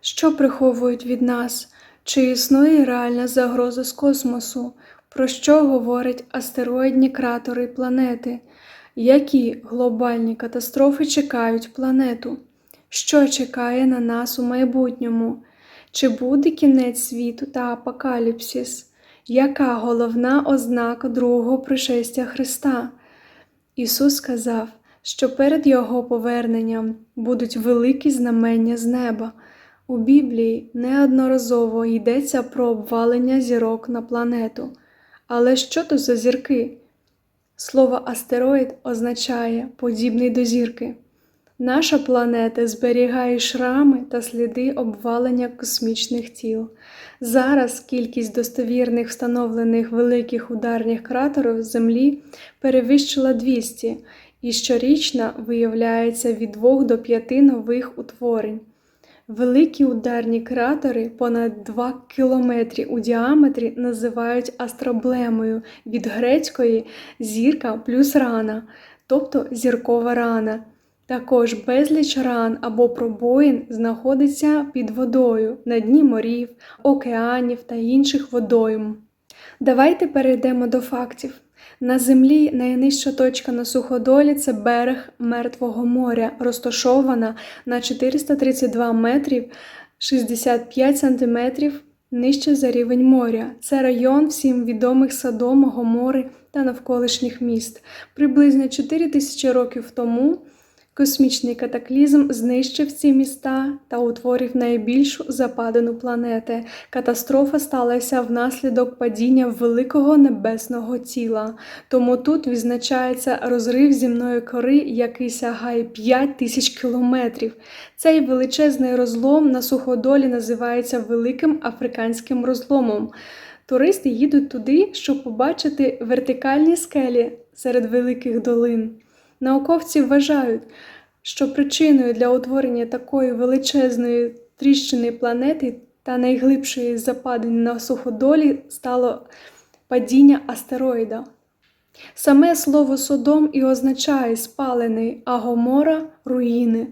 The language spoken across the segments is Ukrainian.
Що приховують від нас? Чи існує реальна загроза з космосу? Про що говорять астероїдні кратери планети? Які глобальні катастрофи чекають планету? Що чекає на нас у майбутньому? Чи буде кінець світу та апокаліпсис? Яка головна ознака другого пришестя Христа? Ісус сказав, що перед Його поверненням будуть великі знамення з неба. У Біблії неодноразово йдеться про обвалення зірок на планету. Але що то за зірки? Слово астероїд означає подібний до зірки. Наша планета зберігає шрами та сліди обвалення космічних тіл. Зараз кількість достовірних встановлених великих ударних кратерів Землі перевищила 200, і щорічно виявляється від 2 до 5 нових утворень. Великі ударні кратери понад 2 кілометри у діаметрі називають астроблемою від грецької зірка плюс рана, тобто зіркова рана. Також безліч ран або пробоїн знаходиться під водою на дні морів, океанів та інших водойм. Давайте перейдемо до фактів. На землі найнижча точка на суходолі це берег Мертвого моря, розташована на 432 метрів 65 сантиметрів нижче за рівень моря. Це район всім відомих Садомого мори та навколишніх міст. Приблизно 4 тисячі років тому космічний катаклізм знищив ці міста та утворив найбільшу западину планети. Катастрофа сталася внаслідок падіння великого небесного тіла. Тому тут відзначається розрив земної кори, який сягає 5 тисяч кілометрів. Цей величезний розлом на суходолі називається Великим Африканським розломом. Туристи їдуть туди, щоб побачити вертикальні скелі серед великих долин. Науковці вважають, що причиною для утворення такої величезної тріщини планети та найглибшої западини на суходолі стало падіння астероїда. Саме слово Содом і означає спалений, а Гомора руїни.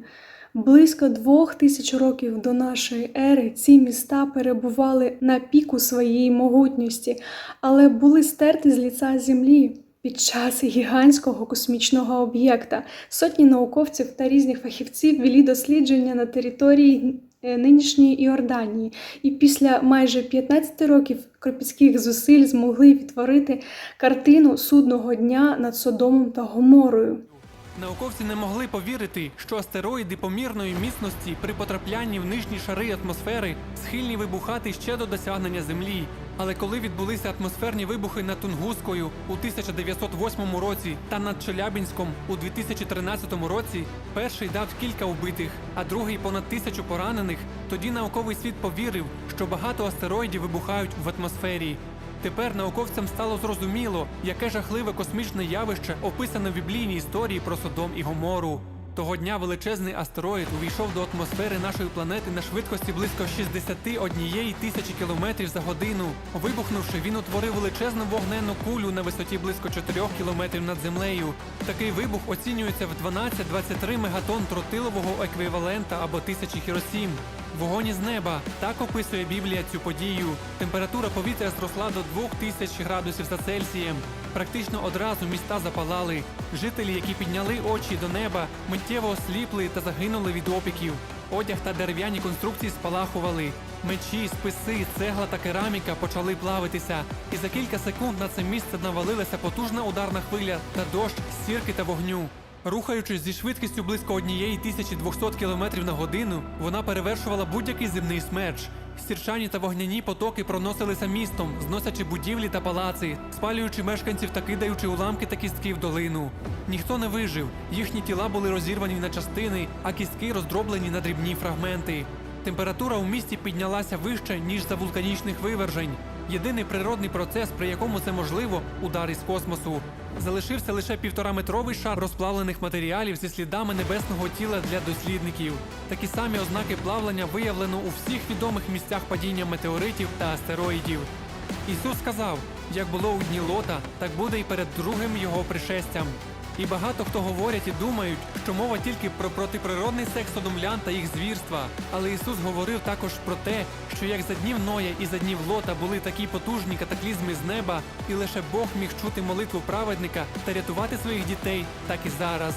Близько двох тисяч років до нашої ери ці міста перебували на піку своєї могутності, але були стерті з ліца землі. Під час гігантського космічного об'єкта сотні науковців та різних фахівців вели дослідження на території е, нинішньої Іорданії, і після майже 15 років кропіцьких зусиль змогли відтворити картину судного дня над Содомом та Гоморою. Науковці не могли повірити, що астероїди помірної міцності при потраплянні в нижні шари атмосфери схильні вибухати ще до досягнення Землі. Але коли відбулися атмосферні вибухи над Тунгускою у 1908 році та над Челябінськом у 2013 році, перший дав кілька вбитих, а другий понад тисячу поранених, тоді науковий світ повірив, що багато астероїдів вибухають в атмосфері. Тепер науковцям стало зрозуміло, яке жахливе космічне явище описане в біблійній історії про Содом і Гомору. Того дня величезний астероїд увійшов до атмосфери нашої планети на швидкості близько 61 тисячі кілометрів за годину. Вибухнувши, він утворив величезну вогненну кулю на висоті близько 4 кілометрів над землею. Такий вибух оцінюється в 12-23 мегатон тротилового еквівалента або тисячі хіросім. Вогонь із неба так описує Біблія цю подію. Температура повітря зросла до 2000 градусів за Цельсієм. Практично одразу міста запалали. Жителі, які підняли очі до неба, миттєво осліпли та загинули від опіків. Одяг та дерев'яні конструкції спалахували. Мечі, списи, цегла та кераміка почали плавитися. І за кілька секунд на це місце навалилася потужна ударна хвиля та дощ з сірки та вогню. Рухаючись зі швидкістю близько 1200 км на годину, вона перевершувала будь-який земний смерч. Сірчані та вогняні потоки проносилися містом, зносячи будівлі та палаци, спалюючи мешканців та кидаючи уламки та кістки в долину. Ніхто не вижив, їхні тіла були розірвані на частини, а кістки роздроблені на дрібні фрагменти. Температура у місті піднялася вище, ніж за вулканічних вивержень. Єдиний природний процес, при якому це можливо удар із космосу. Залишився лише півтораметровий шар розплавлених матеріалів зі слідами небесного тіла для дослідників. Такі самі ознаки плавлення виявлено у всіх відомих місцях падіння метеоритів та астероїдів. Ісус сказав: як було у дні Лота, так буде і перед другим його пришестям. І багато хто говорять і думають, що мова тільки про протиприродний секс одумлян та їх звірства. Але Ісус говорив також про те, що як за днів Ноя і за днів Лота були такі потужні катаклізми з неба, і лише Бог міг чути молитву праведника та рятувати своїх дітей, так і зараз.